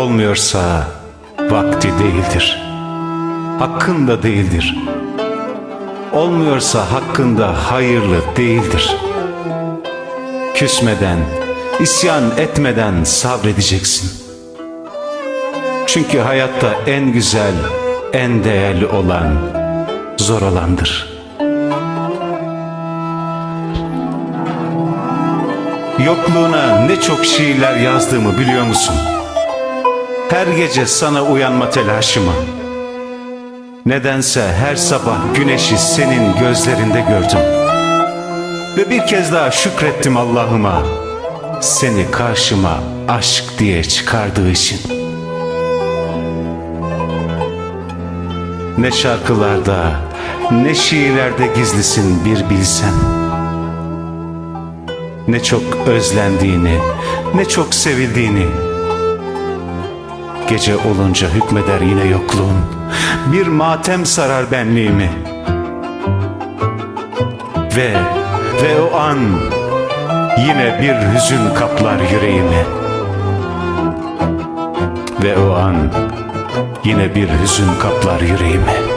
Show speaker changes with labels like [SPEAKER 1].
[SPEAKER 1] olmuyorsa vakti değildir. Hakkında değildir. Olmuyorsa hakkında hayırlı değildir. Küsmeden, isyan etmeden sabredeceksin. Çünkü hayatta en güzel, en değerli olan zor olandır. Yokluğuna ne çok şiirler yazdığımı biliyor musun? Her gece sana uyanma telaşımı. Nedense her sabah güneşi senin gözlerinde gördüm. Ve bir kez daha şükrettim Allah'ıma. Seni karşıma aşk diye çıkardığı için. Ne şarkılarda, ne şiirlerde gizlisin bir bilsen. Ne çok özlendiğini, ne çok sevildiğini. Gece olunca hükmeder yine yokluğun. Bir matem sarar benliğimi. Ve, ve o an yine bir hüzün kaplar yüreğimi. Ve o an yine bir hüzün kaplar yüreğimi.